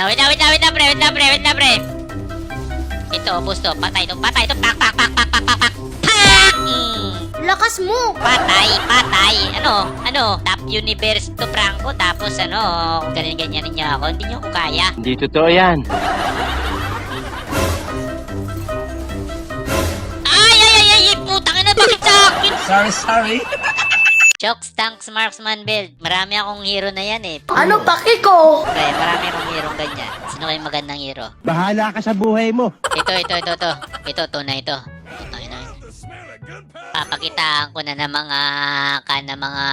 na, wait na, wait na, wait na, pre, wait na, pre, wait na, pre. Ito, boss to, patay to, patay to, pak, pak, pak, pak, pak, pak, pak. Pak! Mm. Lakas mo! Patay, patay. Ano? Ano? Top universe to Franco. Tapos ano, ganyan-ganyan ninyo ako. Hindi nyo ako kaya. Hindi totoo yan. Ay, ay, ay, ay, ay, putang ina, bakit sa akin? Sorry, sorry. Chokes, tanks, marksman build. Marami akong hero na yan eh. Ano paki ko? Pre, marami akong hero ganyan. Sino kayo magandang hero? Bahala ka sa buhay mo. Ito, ito, ito, ito. Ito, tunay ito. Putang ina. Papakitaan ko na ng mga kan na mga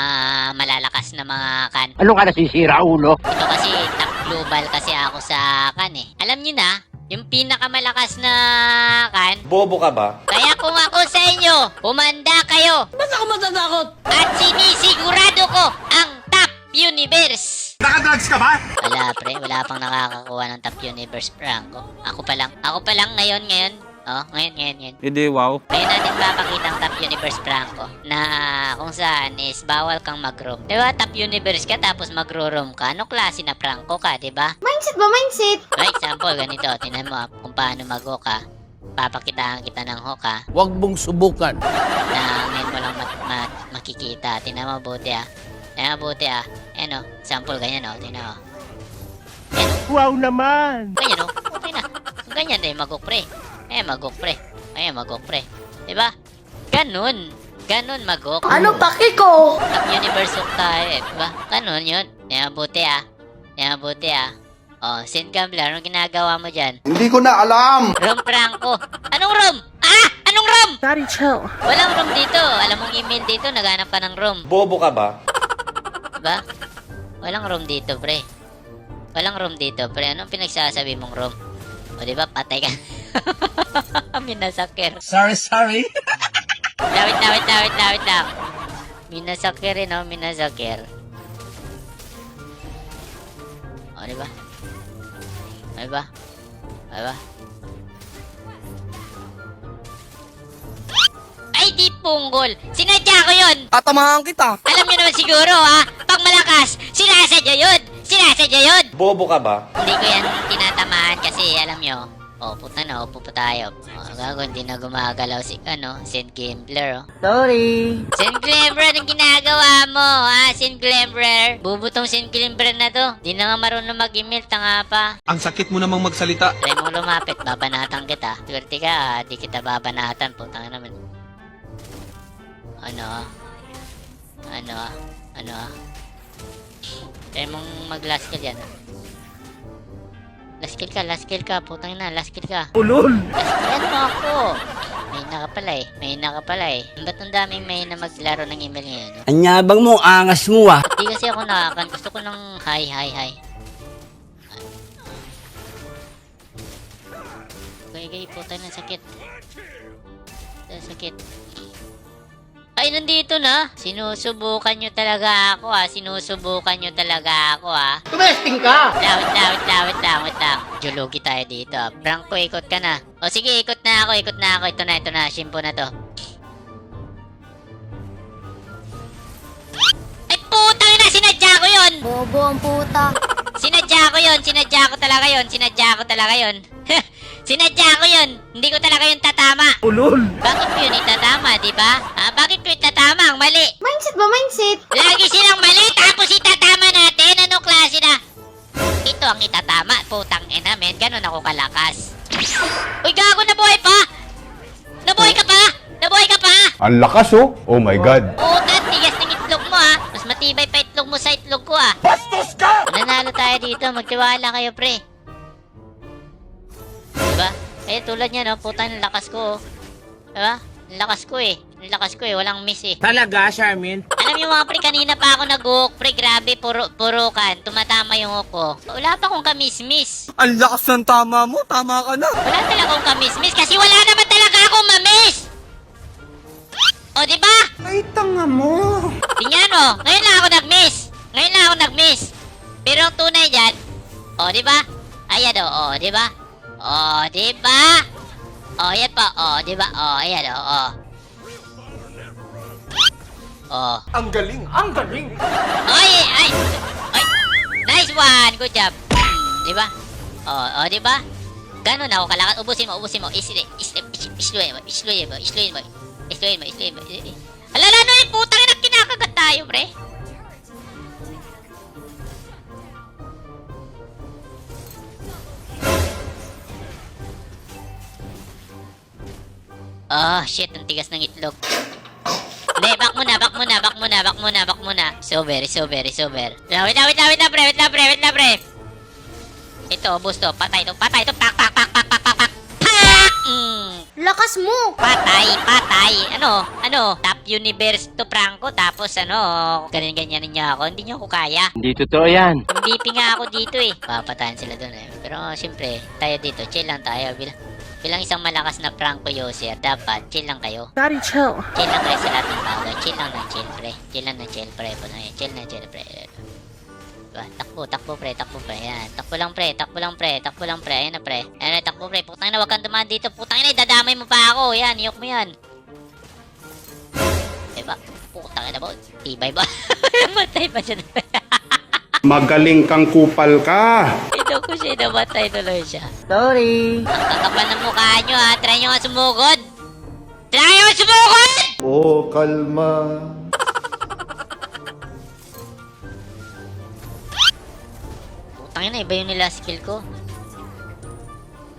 malalakas na mga kan. Ano ka nasisira, ulo? Ito kasi top global kasi ako sa kan eh. Alam niyo na, yung pinakamalakas na kan. Bobo ka ba? Kaya kung ako sa inyo, humanda kayo. Ba't ako matatakot? At sinisigurado ko ang top universe. Nakadrugs ka ba? Wala pre, wala pang nakakakuha ng top universe Franco. Ako pa lang, ako pa lang ngayon, ngayon. Oh, ngayon, ngayon, ngayon. Hindi, wow. Ngayon natin papakita ang top universe Franco na kung saan is bawal kang mag-roam. Diba? Top universe ka tapos magro-roam ka. Ano klase na Franco ka, diba? Mindset ba mindset? For example, ganito, tinan mo ah, kung paano mag-hook ka. Papakitaan kita ng hook ha, Huwag mong subukan. na ngayon mo lang mat- mat- makikita. Tinan mo buti ah. Tinan mo buti ah. Ayan o, sample ganyan o, tinan mo. Wow naman. Ganyan o, okay na. Ganyan din mag-hook pre. Ayan mag-hook pre. Ayan mag-hook pre. Diba? Ganun. Ganun mag-hook. Ano paki ko? Hook tayo eh. Diba? Ganun yun. Tinan mo buti ah. Tinan mo buti ah. Oh, Sin Gambler, anong ginagawa mo dyan? Hindi ko na alam. Rom Franco. Anong rom? Ah! Anong rom? Daddy, chill. Walang room dito. Alam mong email dito, naghanap ka ng room. Bobo ka ba? Diba? Walang room dito, pre. Walang room dito, pre. Anong pinagsasabi mong room? O, diba? Patay ka. Minasaker. Sorry, sorry. Wait na, wait na, wait na, wait na. Minasaker rin, oh. Minasaker. O, diba? O, diba? O, diba? Ay, di punggol. Sinadya ko yun. Tatamahan kita. Alam nyo naman siguro ha, pag malakas, sinasadya yun! Sinasadya yun! Bobo ka ba? Hindi ko yan tinatamaan kasi alam nyo, oh puta na, upo pa tayo. Oh, gago, hindi na gumagalaw si, ano, St. Gambler, oh. Sorry. St. Gambler, anong ginagawa mo, ha, St. Gambler? Bubutong St. Gambler na to. Di na nga marunong mag-email, tanga pa. Ang sakit mo namang magsalita. Try mo lumapit, babanatan kita. Swerte ka, ha, di kita babanatan, putang naman. Ano, ah? ano, ah? ano, ah? Try mong mag-last kill yan, ah. Last kill ka, last kill ka, putang na, last kill ka. Ulol. Last kill mo ako! May na ka pala eh, may na ka pala eh. Ba't ang daming may na maglaro ng email ngayon, no? Anyabang mo, angas mo ah. Di kasi ako nakakan, gusto ko ng hi, hi, hi. Gay, gay, puta na sakit. Sa sakit. Ay, nandito na. Sinusubukan nyo talaga ako ah. Sinusubukan nyo talaga ako ah. Tumesting ka! Lawit, lawit, lawit, lawit lang. Julugi tayo dito. ah. Franco, ikot ka na. O sige, ikot na ako, ikot na ako. Ito na, ito na. Shimpo na to. Ay, putang ina! Sinadya ko yun! Bobo ang puta. Sinadya ko yun! Sinadya ko talaga yun! Sinadya ko talaga yun! Sinadya ko yun! Hindi ko talaga yun tatama! Ulol. Bakit ko yun itatama, di ba? Ha? Bakit ko mali? Mindset ba mindset? Lagi silang mali, tapos itatama natin. Anong klase na? Ito ang itatama. Putang ina, men. Ganon ako kalakas. Uy, gago, nabuhay pa! Nabuhay ka pa! Nabuhay ka pa! Ang lakas oh. Oh my God. Puta, tigas ng itlog mo, ha? Mas matibay pa itlog mo sa itlog ko, ha? Bastos ka! Nanalo tayo dito. Magtiwala kayo, pre. Diba? Eh, tulad niya, no? Puta, ang lakas ko, oh. Diba? Ang lakas ko, eh. Ang lakas ko, eh. Walang miss, eh. Talaga, Charmin? Alam niyo mga pre, kanina pa ako nag-hook. Pre, grabe, puro, purukan. Tumatama yung hook ko. Wala pa akong kamis-miss. Ang lakas ng tama mo, tama ka na. Wala talaga akong kamis-miss kasi wala naman talaga akong mamiss! O, di ba? Ay, tanga mo. Tingnan mo, ngayon lang ako nag-miss. Ngayon lang ako nag-miss. Pero ang tunay dyan, o, di ba? Ayan o, o, di ba? O, di ba? O, yan pa, o, di ba? O, ayan o, o. O. Ang galing, ang galing. Ay, ay, ay. Nice one. Good job. Di ba? Oh, oh, di ba? Ganun ako kalakas. Ubusin mo, ubusin mo. Isluin mo, isluin mo, isluin mo. Isluin mo, isluin mo. Alala, no, yung putang ina, kinakagat tayo, pre. Ah, shit, ang tigas ng itlog. Muna, back muna, back muna, back muna, back muna. Sober, sober, sober. Wait lang, wait lang, wait lang, pre, wait lang, pre, wait lang, pre. Ito, boost to, patay to, patay to, pak, pak, pak, pak, pak, pak, pak. Pak! Mm. Lakas mo! Patay, patay. Ano, ano, top universe to Franco, tapos ano, ganyan-ganyan niya ako. Hindi niya ako kaya. Hindi totoo yan. MVP nga ako dito eh. Papatayan sila doon eh. Pero siyempre, tayo dito, chill lang tayo. Bilang, bilang isang malakas na Franco user, dapat chill lang kayo. Daddy, chill. Chill lang kayo sa lahat ng bagay. Chill lang ng chill, pre. Chill lang ng chill, pre. Puno yan. Chill na chill, pre. Diba? Takbo, takbo, pre. Takbo, pre. Yan. Takbo lang, pre. Takbo lang, pre. Takbo lang, pre. Ayan na, pre. Ayan na, takbo, pre. Putang na, wag kang dumaan dito. Putang na, dadamay mo pa ako. Yan, iyok mo yan. Diba? Putang na mo. Tibay ba? Matay pa siya. Magaling kang kupal ka. Ito ko siya, namatay tuloy siya. Sorry. Ang kakapal ng mukha nyo, ha. Try nyo nga sumugod. Try nyo sumugod! Oh, kalma. Putang ina, iba yung nila skill ko.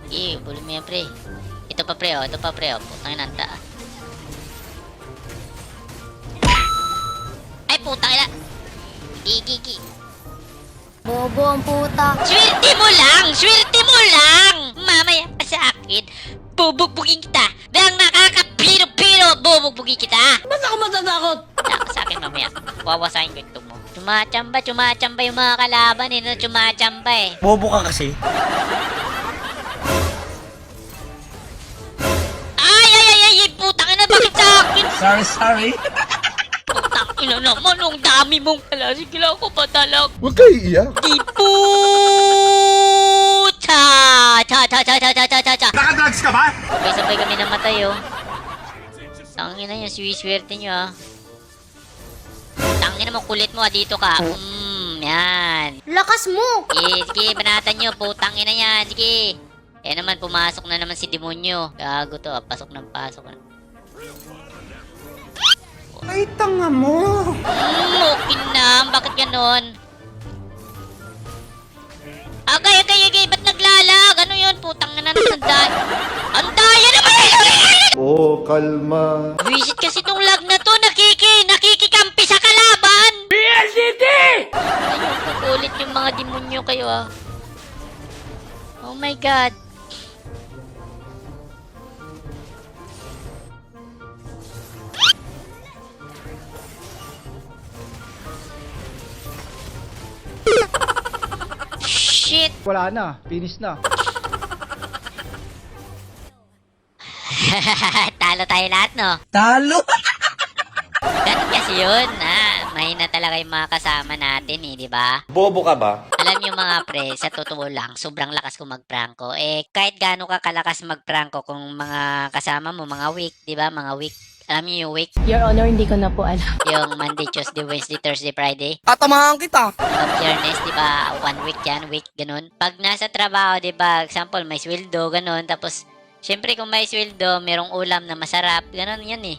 Eh, bulong mo yan, pre. Ito pa, pre, oh. Ito pa, pre, oh. Putang ina, ang taas. Ay, putang ina. Gigi, Bobo ang puta. Swerte mo lang! Swerte mo lang! Mamaya pa sa akin, bubugbugin kita! Dahil nakakapiro-piro, bubugbugin kita! Ba't ako matatakot? Ka sa akin mamaya. Wawasahin ko ito mo. Chumachamba, chumachamba yung mga kalaban eh. No? Chumachamba eh. Bobo ka kasi. Ay, ay, ay, ay, ay, putang ina, bakit sa akin? Sorry, sorry. Ina naman, ang dami mong pala. Sige lang ako patalag. Huwag kayo iiyak. Di puta! Cha, cha, cha, cha, cha, cha, cha, cha. Nakadrugs ka ba? Sabay-sabay kami namatay, oh. Tangin na yun, swiswerte nyo, ah. Tangin na mo, kulit mo, ah, dito ka. Hmm, yan. Lakas mo! Sige, sige, banatan nyo, putang ina yan, sige. Eh naman, pumasok na naman si demonyo. Gago to, ah, pasok ng pasok. Ay, tanga mo. Hmm, okay na, bakit ganon? Agay, agay, agay, ba't naglalag? Ano yun, putang ina naman, ang daya. Naman! Oh, kalma. Visit kasi tong lag na to, nakiki, nakikikampi sa kalaban! PLDT! Ayun, kukulit yung mga demonyo kayo ah. Oh my god. Shit! Wala na. Finish na. Talo tayo lahat, no? Talo! Ganun kasi yun, ha? Mahina talaga yung mga kasama natin, eh, di ba? Bobo ka ba? Alam niyo mga pre, sa totoo lang, sobrang lakas ko magprangko. Eh, kahit gaano ka kalakas magprangko kung mga kasama mo, mga week, di ba? Mga week. Alam niyo yung week? Your Honor, hindi ko na po alam. Yung Monday, Tuesday, Wednesday, Thursday, Friday. Tatamahan kita. Pag fairness, di ba? One week yan, week, ganun. Pag nasa trabaho, di ba? Example, may sweldo, ganun. Tapos, syempre kung may sweldo, merong ulam na masarap, ganun yan eh.